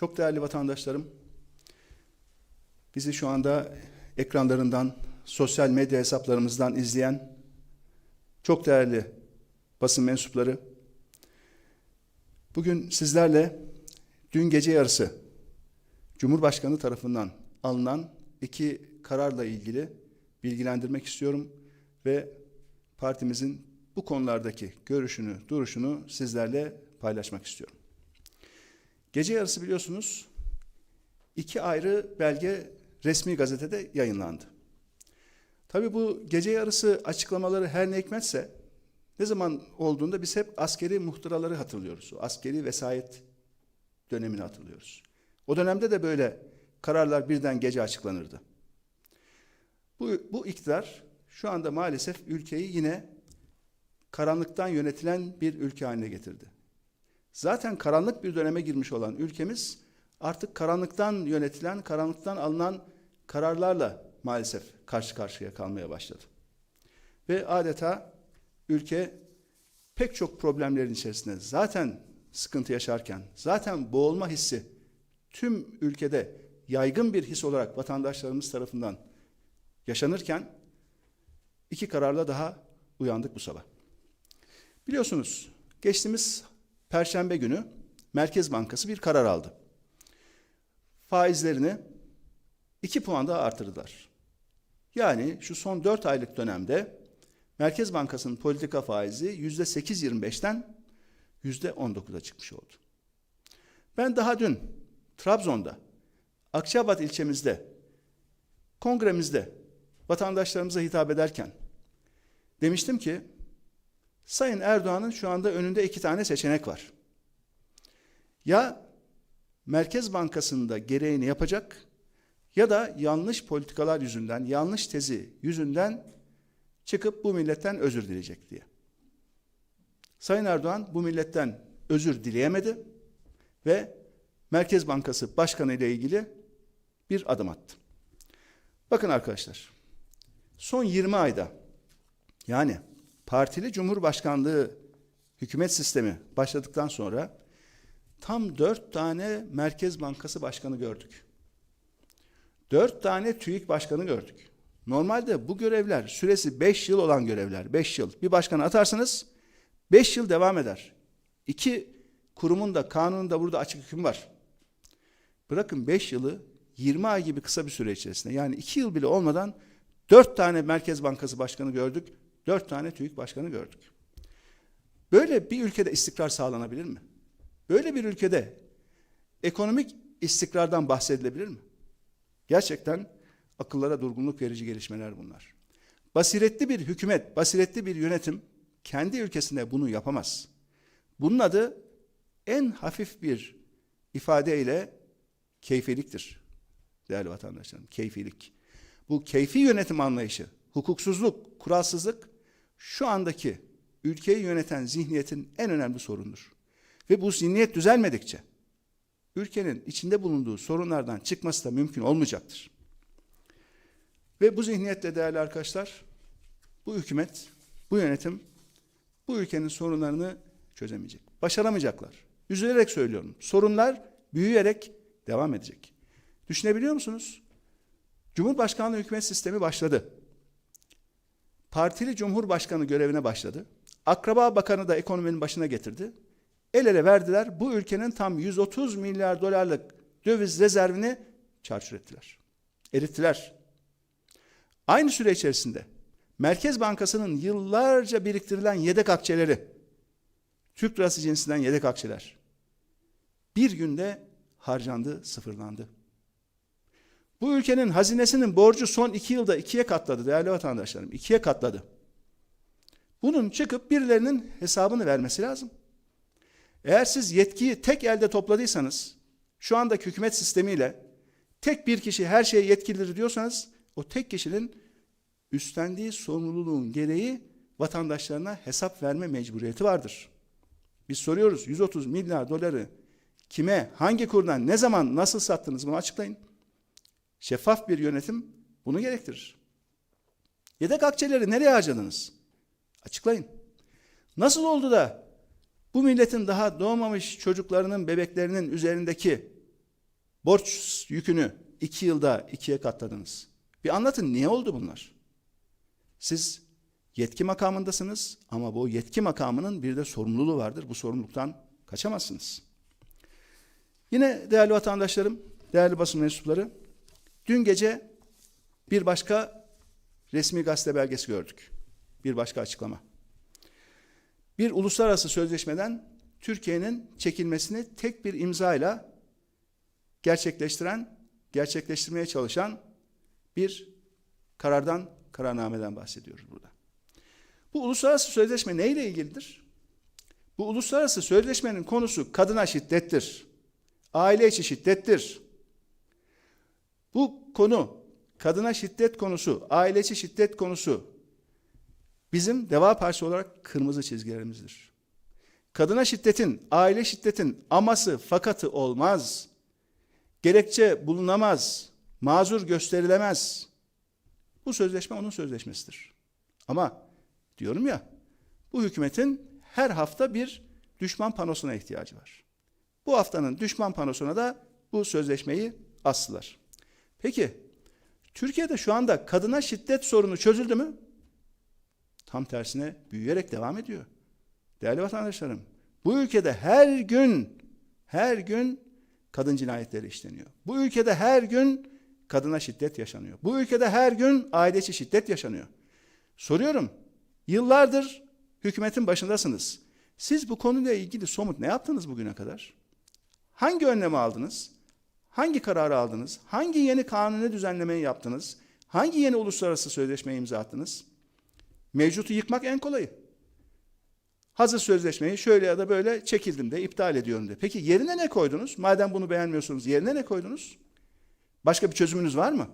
Çok değerli vatandaşlarım, bizi şu anda ekranlarından, sosyal medya hesaplarımızdan izleyen çok değerli basın mensupları, bugün sizlerle dün gece yarısı Cumhurbaşkanı tarafından alınan iki kararla ilgili bilgilendirmek istiyorum ve partimizin bu konulardaki görüşünü, duruşunu sizlerle paylaşmak istiyorum. Gece yarısı biliyorsunuz iki ayrı belge resmi gazetede yayınlandı. Tabii bu gece yarısı açıklamaları her ne hikmetse ne zaman olduğunda biz hep askeri muhtıraları hatırlıyoruz. O askeri vesayet dönemini hatırlıyoruz. O dönemde de böyle kararlar birden gece açıklanırdı. Bu, bu iktidar şu anda maalesef ülkeyi yine karanlıktan yönetilen bir ülke haline getirdi. Zaten karanlık bir döneme girmiş olan ülkemiz artık karanlıktan yönetilen, karanlıktan alınan kararlarla maalesef karşı karşıya kalmaya başladı. Ve adeta ülke pek çok problemlerin içerisinde zaten sıkıntı yaşarken, zaten boğulma hissi tüm ülkede yaygın bir his olarak vatandaşlarımız tarafından yaşanırken iki kararla daha uyandık bu sabah. Biliyorsunuz geçtiğimiz Perşembe günü Merkez Bankası bir karar aldı. Faizlerini 2 puan daha artırdılar. Yani şu son 4 aylık dönemde Merkez Bankası'nın politika faizi %8.25'ten %19'a çıkmış oldu. Ben daha dün Trabzon'da, Akçabat ilçemizde, kongremizde vatandaşlarımıza hitap ederken demiştim ki Sayın Erdoğan'ın şu anda önünde iki tane seçenek var. Ya Merkez Bankası'nda gereğini yapacak ya da yanlış politikalar yüzünden, yanlış tezi yüzünden çıkıp bu milletten özür dileyecek diye. Sayın Erdoğan bu milletten özür dileyemedi ve Merkez Bankası Başkanı ile ilgili bir adım attı. Bakın arkadaşlar, son 20 ayda yani partili cumhurbaşkanlığı hükümet sistemi başladıktan sonra tam dört tane Merkez Bankası Başkanı gördük. Dört tane TÜİK Başkanı gördük. Normalde bu görevler süresi beş yıl olan görevler. Beş yıl. Bir başkanı atarsınız beş yıl devam eder. İki kurumun da kanununda burada açık hüküm var. Bırakın beş yılı 20 ay gibi kısa bir süre içerisinde yani iki yıl bile olmadan dört tane Merkez Bankası Başkanı gördük. Dört tane TÜİK Başkanı gördük. Böyle bir ülkede istikrar sağlanabilir mi? Böyle bir ülkede ekonomik istikrardan bahsedilebilir mi? Gerçekten akıllara durgunluk verici gelişmeler bunlar. Basiretli bir hükümet, basiretli bir yönetim kendi ülkesinde bunu yapamaz. Bunun adı en hafif bir ifadeyle keyfiliktir. Değerli vatandaşlarım, keyfilik. Bu keyfi yönetim anlayışı, hukuksuzluk, kuralsızlık şu andaki ülkeyi yöneten zihniyetin en önemli sorunudur. Ve bu zihniyet düzelmedikçe ülkenin içinde bulunduğu sorunlardan çıkması da mümkün olmayacaktır. Ve bu zihniyetle değerli arkadaşlar, bu hükümet, bu yönetim bu ülkenin sorunlarını çözemeyecek. Başaramayacaklar. Üzülerek söylüyorum. Sorunlar büyüyerek devam edecek. Düşünebiliyor musunuz? Cumhurbaşkanlığı hükümet sistemi başladı. Partili Cumhurbaşkanı görevine başladı. Akraba Bakanı da ekonominin başına getirdi. El ele verdiler. Bu ülkenin tam 130 milyar dolarlık döviz rezervini çarçur ettiler. Erittiler. Aynı süre içerisinde Merkez Bankası'nın yıllarca biriktirilen yedek akçeleri, Türk lirası cinsinden yedek akçeler bir günde harcandı, sıfırlandı. Bu ülkenin hazinesinin borcu son iki yılda ikiye katladı değerli vatandaşlarım. ikiye katladı. Bunun çıkıp birilerinin hesabını vermesi lazım. Eğer siz yetkiyi tek elde topladıysanız, şu andaki hükümet sistemiyle tek bir kişi her şeye yetkilidir diyorsanız, o tek kişinin üstlendiği sorumluluğun gereği vatandaşlarına hesap verme mecburiyeti vardır. Biz soruyoruz 130 milyar doları kime, hangi kurdan, ne zaman, nasıl sattınız bunu açıklayın. Şeffaf bir yönetim bunu gerektirir. Yedek akçeleri nereye harcadınız? Açıklayın. Nasıl oldu da bu milletin daha doğmamış çocuklarının, bebeklerinin üzerindeki Borç yükünü iki yılda ikiye katladınız. Bir anlatın niye oldu bunlar? Siz yetki makamındasınız ama bu yetki makamının bir de sorumluluğu vardır. Bu sorumluluktan kaçamazsınız. Yine değerli vatandaşlarım, değerli basın mensupları, dün gece bir başka resmi gazete belgesi gördük. Bir başka açıklama. Bir uluslararası sözleşmeden Türkiye'nin çekilmesini tek bir imzayla gerçekleştiren, gerçekleştirmeye çalışan bir karardan, kararnameden bahsediyoruz burada. Bu uluslararası sözleşme neyle ilgilidir? Bu uluslararası sözleşmenin konusu kadına şiddettir. Aile içi şiddettir. Bu konu, kadına şiddet konusu, aile şiddet konusu bizim Deva Partisi olarak kırmızı çizgilerimizdir. Kadına şiddetin, aile şiddetin aması fakatı olmaz. Gerekçe bulunamaz. Mazur gösterilemez. Bu sözleşme onun sözleşmesidir. Ama diyorum ya, bu hükümetin her hafta bir düşman panosuna ihtiyacı var. Bu haftanın düşman panosuna da bu sözleşmeyi astılar. Peki, Türkiye'de şu anda kadına şiddet sorunu çözüldü mü? Tam tersine büyüyerek devam ediyor. Değerli vatandaşlarım, bu ülkede her gün, her gün kadın cinayetleri işleniyor. Bu ülkede her gün kadına şiddet yaşanıyor. Bu ülkede her gün aile şiddet yaşanıyor. Soruyorum, yıllardır hükümetin başındasınız. Siz bu konuyla ilgili somut ne yaptınız bugüne kadar? Hangi önlemi aldınız? Hangi kararı aldınız? Hangi yeni kanuni düzenlemeyi yaptınız? Hangi yeni uluslararası sözleşmeye imza attınız? Mevcutu yıkmak en kolayı. Hazır sözleşmeyi şöyle ya da böyle çekildim de iptal ediyorum de. Peki yerine ne koydunuz? Madem bunu beğenmiyorsunuz yerine ne koydunuz? Başka bir çözümünüz var mı?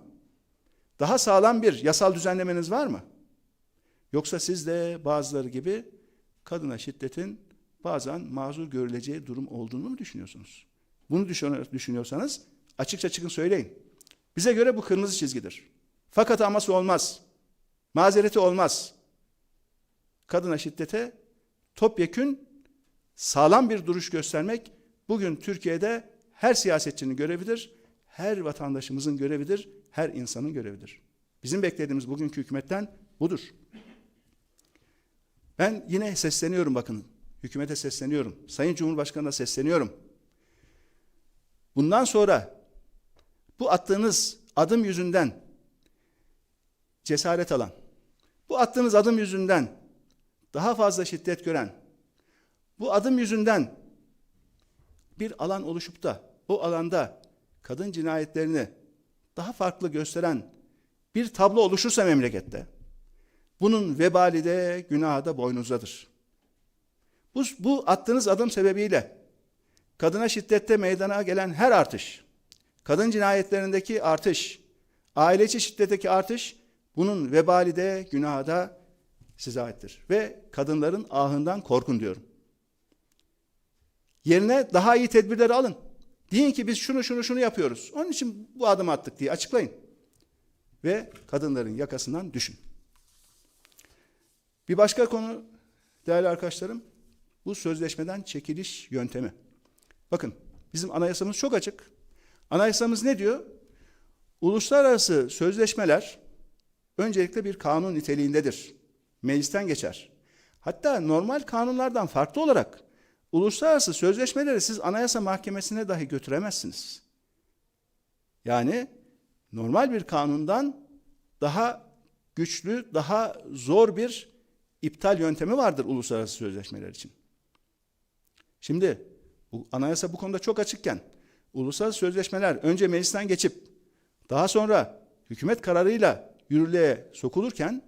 Daha sağlam bir yasal düzenlemeniz var mı? Yoksa siz de bazıları gibi kadına şiddetin bazen mazur görüleceği durum olduğunu mu düşünüyorsunuz? Bunu düşünüyorsanız açıkça çıkın söyleyin. Bize göre bu kırmızı çizgidir. Fakat aması olmaz. Mazereti olmaz. Kadına şiddete topyekün sağlam bir duruş göstermek bugün Türkiye'de her siyasetçinin görevidir, her vatandaşımızın görevidir, her insanın görevidir. Bizim beklediğimiz bugünkü hükümetten budur. Ben yine sesleniyorum bakın, hükümete sesleniyorum, Sayın Cumhurbaşkanı'na sesleniyorum. Bundan sonra bu attığınız adım yüzünden cesaret alan, bu attığınız adım yüzünden daha fazla şiddet gören, bu adım yüzünden bir alan oluşup da o alanda kadın cinayetlerini daha farklı gösteren bir tablo oluşursa memlekette, bunun vebali de günahı da boynuzdadır. Bu, bu attığınız adım sebebiyle kadına şiddette meydana gelen her artış, kadın cinayetlerindeki artış, aile içi şiddetteki artış, bunun vebali de günahı da size aittir. Ve kadınların ahından korkun diyorum. Yerine daha iyi tedbirleri alın. Deyin ki biz şunu şunu şunu yapıyoruz. Onun için bu adım attık diye açıklayın. Ve kadınların yakasından düşün. Bir başka konu değerli arkadaşlarım bu sözleşmeden çekiliş yöntemi. Bakın bizim anayasamız çok açık. Anayasamız ne diyor? Uluslararası sözleşmeler öncelikle bir kanun niteliğindedir. Meclisten geçer. Hatta normal kanunlardan farklı olarak uluslararası sözleşmeleri siz anayasa mahkemesine dahi götüremezsiniz. Yani normal bir kanundan daha güçlü, daha zor bir iptal yöntemi vardır uluslararası sözleşmeler için. Şimdi bu anayasa bu konuda çok açıkken uluslararası sözleşmeler önce meclisten geçip daha sonra hükümet kararıyla yürürlüğe sokulurken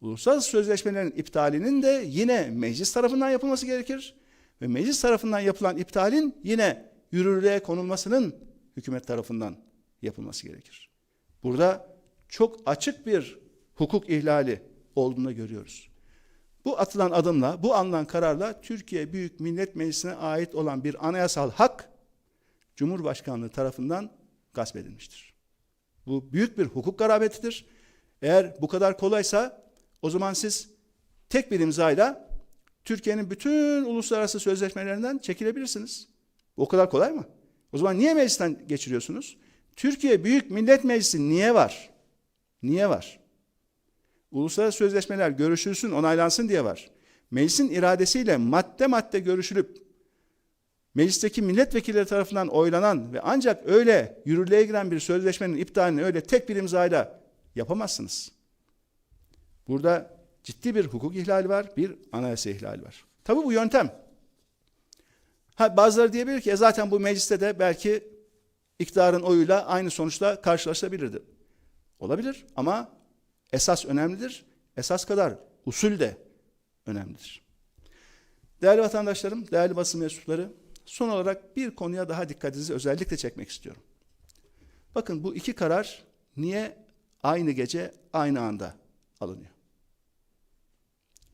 uluslararası sözleşmelerin iptalinin de yine meclis tarafından yapılması gerekir. Ve meclis tarafından yapılan iptalin yine yürürlüğe konulmasının hükümet tarafından yapılması gerekir. Burada çok açık bir hukuk ihlali olduğunu görüyoruz. Bu atılan adımla, bu alınan kararla Türkiye Büyük Millet Meclisi'ne ait olan bir anayasal hak Cumhurbaşkanlığı tarafından gasp edilmiştir. Bu büyük bir hukuk garabetidir. Eğer bu kadar kolaysa o zaman siz tek bir imzayla Türkiye'nin bütün uluslararası sözleşmelerinden çekilebilirsiniz. O kadar kolay mı? O zaman niye meclisten geçiriyorsunuz? Türkiye Büyük Millet Meclisi niye var? Niye var? Uluslararası sözleşmeler görüşülsün, onaylansın diye var. Meclisin iradesiyle madde madde görüşülüp meclisteki milletvekilleri tarafından oylanan ve ancak öyle yürürlüğe giren bir sözleşmenin iptalini öyle tek bir imzayla yapamazsınız. Burada ciddi bir hukuk ihlali var, bir anayasa ihlali var. Tabii bu yöntem. Ha, bazıları diyebilir ki e zaten bu mecliste de belki iktidarın oyuyla aynı sonuçla karşılaşabilirdi. Olabilir ama esas önemlidir. Esas kadar usul de önemlidir. Değerli vatandaşlarım, değerli basın mensupları, son olarak bir konuya daha dikkatinizi özellikle çekmek istiyorum. Bakın bu iki karar niye aynı gece, aynı anda alınıyor?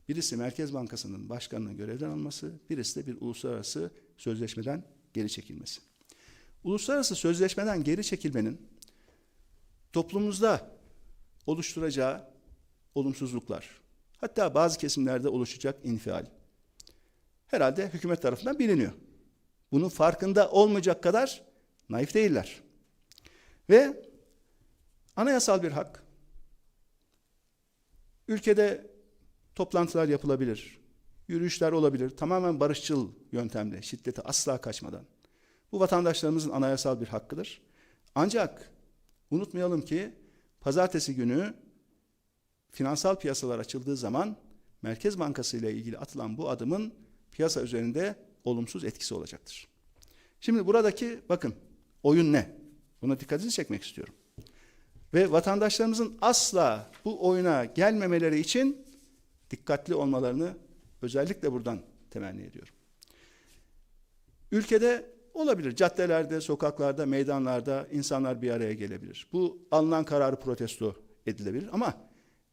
Birisi Merkez Bankası'nın başkanının görevden alınması, birisi de bir uluslararası sözleşmeden geri çekilmesi. Uluslararası sözleşmeden geri çekilmenin toplumumuzda oluşturacağı olumsuzluklar, hatta bazı kesimlerde oluşacak infial herhalde hükümet tarafından biliniyor. Bunun farkında olmayacak kadar naif değiller. Ve anayasal bir hak. Ülkede toplantılar yapılabilir, yürüyüşler olabilir, tamamen barışçıl yöntemle, şiddete asla kaçmadan. Bu vatandaşlarımızın anayasal bir hakkıdır. Ancak unutmayalım ki pazartesi günü finansal piyasalar açıldığı zaman Merkez Bankası ile ilgili atılan bu adımın piyasa üzerinde olumsuz etkisi olacaktır. Şimdi buradaki bakın oyun ne? Buna dikkatinizi çekmek istiyorum. Ve vatandaşlarımızın asla bu oyuna gelmemeleri için dikkatli olmalarını özellikle buradan temenni ediyorum. Ülkede olabilir. Caddelerde, sokaklarda, meydanlarda insanlar bir araya gelebilir. Bu alınan kararı protesto edilebilir ama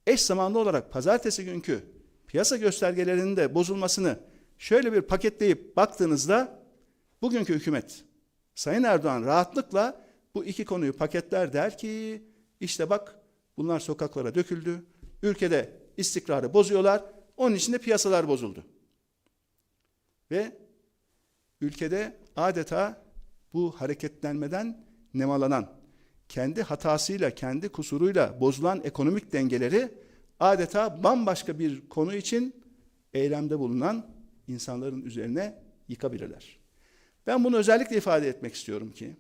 eş zamanlı olarak pazartesi günkü piyasa göstergelerinin de bozulmasını şöyle bir paketleyip baktığınızda bugünkü hükümet Sayın Erdoğan rahatlıkla bu iki konuyu paketler der ki işte bak bunlar sokaklara döküldü. Ülkede istikrarı bozuyorlar. Onun için de piyasalar bozuldu. Ve ülkede adeta bu hareketlenmeden nemalanan, kendi hatasıyla, kendi kusuruyla bozulan ekonomik dengeleri adeta bambaşka bir konu için eylemde bulunan insanların üzerine yıkabilirler. Ben bunu özellikle ifade etmek istiyorum ki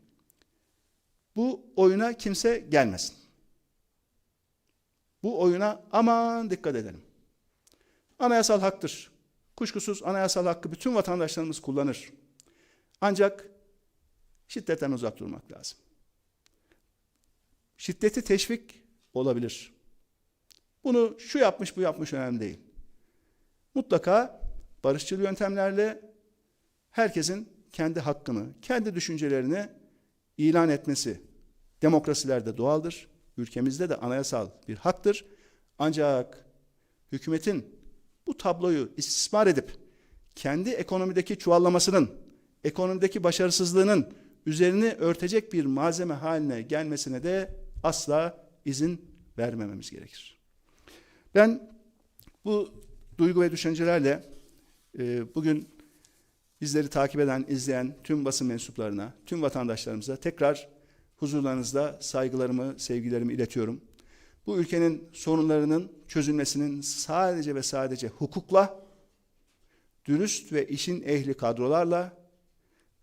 bu oyuna kimse gelmesin. Bu oyuna aman dikkat edelim. Anayasal haktır. Kuşkusuz anayasal hakkı bütün vatandaşlarımız kullanır. Ancak şiddetten uzak durmak lazım. Şiddeti teşvik olabilir. Bunu şu yapmış bu yapmış önemli değil. Mutlaka barışçıl yöntemlerle herkesin kendi hakkını, kendi düşüncelerini ilan etmesi demokrasilerde doğaldır. Ülkemizde de anayasal bir haktır. Ancak hükümetin bu tabloyu istismar edip kendi ekonomideki çuvallamasının, ekonomideki başarısızlığının üzerini örtecek bir malzeme haline gelmesine de asla izin vermememiz gerekir. Ben bu duygu ve düşüncelerle e, bugün bizleri takip eden, izleyen tüm basın mensuplarına, tüm vatandaşlarımıza tekrar huzurlarınızda saygılarımı, sevgilerimi iletiyorum. Bu ülkenin sorunlarının çözülmesinin sadece ve sadece hukukla, dürüst ve işin ehli kadrolarla,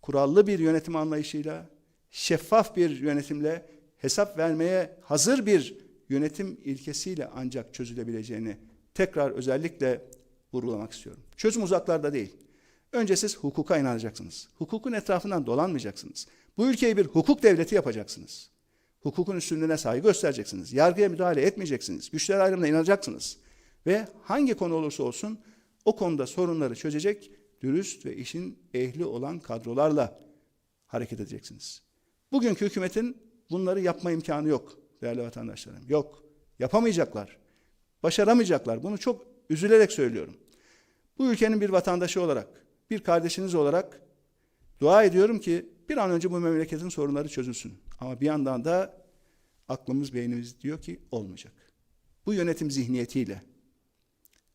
kurallı bir yönetim anlayışıyla, şeffaf bir yönetimle, hesap vermeye hazır bir yönetim ilkesiyle ancak çözülebileceğini tekrar özellikle vurgulamak istiyorum. Çözüm uzaklarda değil. Önce siz hukuka inanacaksınız. Hukukun etrafından dolanmayacaksınız. Bu ülkeyi bir hukuk devleti yapacaksınız. Hukukun üstünlüğüne saygı göstereceksiniz. Yargıya müdahale etmeyeceksiniz. Güçler ayrımına inanacaksınız. Ve hangi konu olursa olsun o konuda sorunları çözecek dürüst ve işin ehli olan kadrolarla hareket edeceksiniz. Bugünkü hükümetin bunları yapma imkanı yok değerli vatandaşlarım. Yok. Yapamayacaklar. Başaramayacaklar. Bunu çok üzülerek söylüyorum. Bu ülkenin bir vatandaşı olarak, bir kardeşiniz olarak dua ediyorum ki bir an önce bu memleketin sorunları çözülsün. Ama bir yandan da aklımız, beynimiz diyor ki olmayacak. Bu yönetim zihniyetiyle,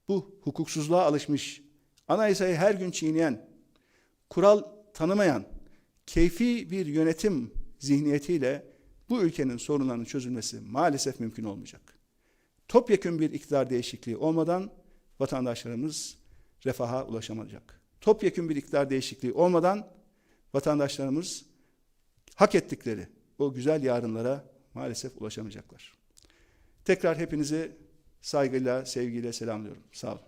bu hukuksuzluğa alışmış, anayasayı her gün çiğneyen, kural tanımayan, keyfi bir yönetim zihniyetiyle bu ülkenin sorunlarının çözülmesi maalesef mümkün olmayacak. Topyekün bir iktidar değişikliği olmadan vatandaşlarımız refaha ulaşamayacak. Topyekün bir iktidar değişikliği olmadan vatandaşlarımız hak ettikleri o güzel yarınlara maalesef ulaşamayacaklar. Tekrar hepinizi saygıyla, sevgiyle selamlıyorum. Sağ olun.